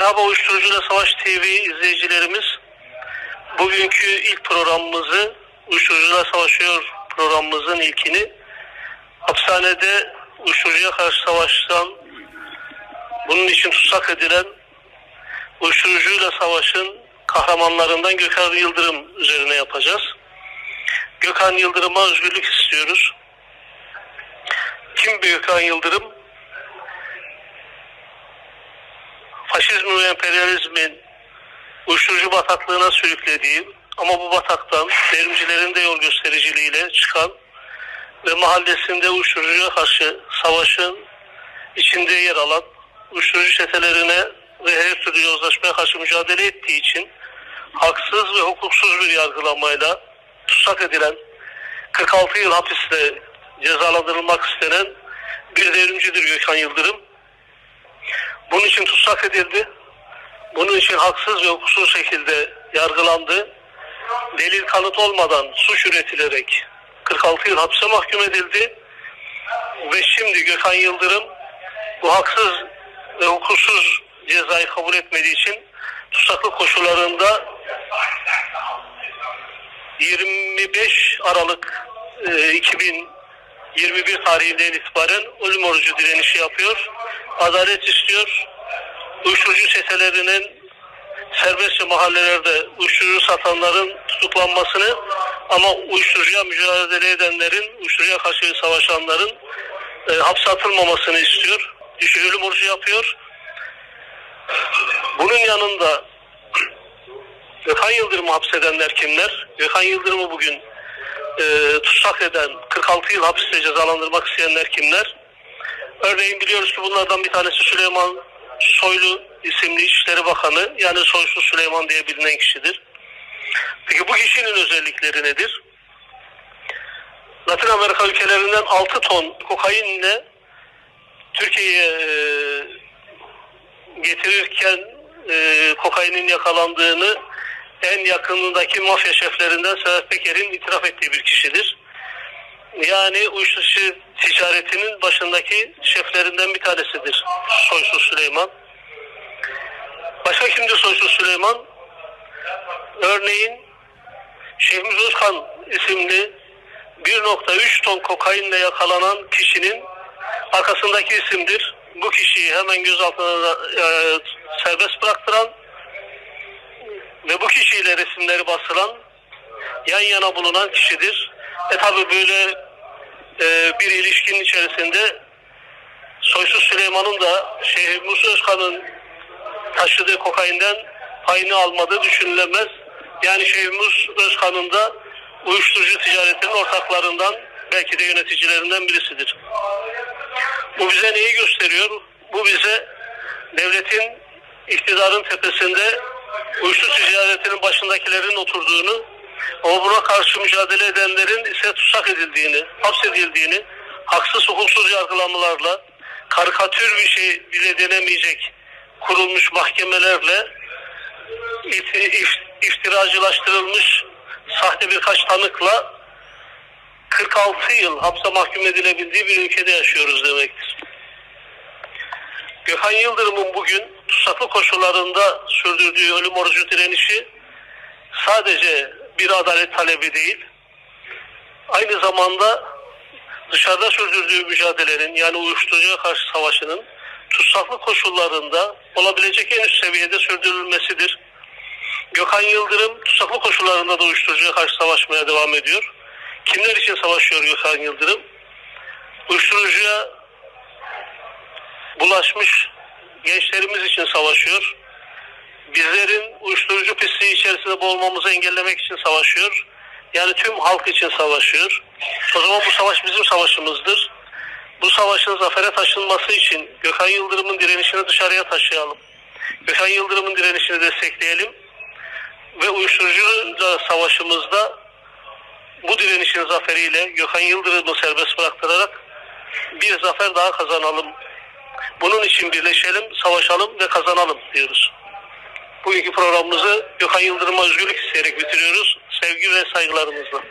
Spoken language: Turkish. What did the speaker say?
Merhaba Uyuşturucuyla Savaş TV izleyicilerimiz. Bugünkü ilk programımızı Uyuşturucuyla Savaşıyor programımızın ilkini hapishanede uyuşturucuya karşı savaştan bunun için tutsak edilen uyuşturucuyla savaşın kahramanlarından Gökhan Yıldırım üzerine yapacağız. Gökhan Yıldırım'a özgürlük istiyoruz. Kim Gökhan Yıldırım? Faşizmin ve emperyalizmin uyuşturucu bataklığına sürüklediği ama bu bataktan devrimcilerin de yol göstericiliğiyle çıkan ve mahallesinde uyuşturucuya karşı savaşın içinde yer alan uyuşturucu çetelerine ve her türlü yozlaşmaya karşı mücadele ettiği için haksız ve hukuksuz bir yargılamayla tutsak edilen 46 yıl hapiste cezalandırılmak istenen bir devrimcidir Gökhan Yıldırım. Bunun için tutsak edildi. Bunun için haksız ve hukuksuz şekilde yargılandı. Delil kanıt olmadan suç üretilerek 46 yıl hapse mahkum edildi. Ve şimdi Gökhan Yıldırım bu haksız ve hukuksuz cezayı kabul etmediği için tutsaklık koşullarında 25 Aralık e, 2021 tarihinden itibaren ölüm orucu direnişi yapıyor. Adalet istiyor. Uyuşturucu çetelerinin serbestçe mahallelerde uyuşturucu satanların tutuklanmasını ama uyuşturucuya mücadele edenlerin, uyuşturucuya karşı savaşanların e, hapse atılmamasını istiyor. Ölüm orucu yapıyor. Bunun yanında Gökhan Yıldırım'ı hapsedenler kimler? Gökhan Yıldırım'ı bugün e, tutsak eden 46 yıl hapiste cezalandırmak isteyenler kimler? Örneğin biliyoruz ki bunlardan bir tanesi Süleyman Soylu isimli İçişleri Bakanı yani Soysuz Süleyman diye bilinen kişidir. Peki bu kişinin özellikleri nedir? Latin Amerika ülkelerinden 6 ton kokainle Türkiye'ye e, getirirken e, kokainin yakalandığını en yakınındaki mafya şeflerinden Sedat Peker'in itiraf ettiği bir kişidir. Yani uyuşturucu ticaretinin başındaki şeflerinden bir tanesidir Soysuz Süleyman. Başka kimdir Soysuz Süleyman? Örneğin Şehmuz Özkan isimli 1.3 ton kokainle yakalanan kişinin arkasındaki isimdir. Bu kişiyi hemen gözaltına e, serbest bıraktıran ve bu kişiyle resimleri basılan yan yana bulunan kişidir. E tabi böyle e, bir ilişkinin içerisinde Soysuz Süleyman'ın da Şeyh Musa Özkan'ın taşıdığı kokainden payını almadığı düşünülemez. Yani Şeyh Musa Özkan'ın da uyuşturucu ticaretinin ortaklarından belki de yöneticilerinden birisidir. Bu bize neyi gösteriyor? Bu bize devletin iktidarın tepesinde uyuşturucu ticaretinin başındakilerin oturduğunu ama buna karşı mücadele edenlerin ise tutsak edildiğini, hapsedildiğini, haksız hukuksuz yargılamalarla, karikatür bir şey bile denemeyecek kurulmuş mahkemelerle iftiracılaştırılmış sahte birkaç tanıkla 46 yıl hapse mahkum edilebildiği bir ülkede yaşıyoruz demektir. Gökhan Yıldırım'ın bugün tutsaklı koşullarında sürdürdüğü ölüm orucu direnişi sadece bir adalet talebi değil, aynı zamanda dışarıda sürdürdüğü mücadelenin yani uyuşturucuya karşı savaşının tutsaklı koşullarında olabilecek en üst seviyede sürdürülmesidir. Gökhan Yıldırım tutsaklı koşullarında da uyuşturucuya karşı savaşmaya devam ediyor. Kimler için savaşıyor Gökhan Yıldırım? Uyuşturucuya bulaşmış gençlerimiz için savaşıyor. Bizlerin uyuşturucu pisliği içerisinde boğulmamızı engellemek için savaşıyor. Yani tüm halk için savaşıyor. O zaman bu savaş bizim savaşımızdır. Bu savaşın zafere taşınması için Gökhan Yıldırım'ın direnişini dışarıya taşıyalım. Gökhan Yıldırım'ın direnişini destekleyelim. Ve uyuşturucu savaşımızda bu direnişin zaferiyle Gökhan Yıldırım'ı serbest bıraktırarak bir zafer daha kazanalım. Bunun için birleşelim, savaşalım ve kazanalım diyoruz. Bugünkü programımızı Gökhan Yıldırım'a özgürlük isteyerek bitiriyoruz. Sevgi ve saygılarımızla.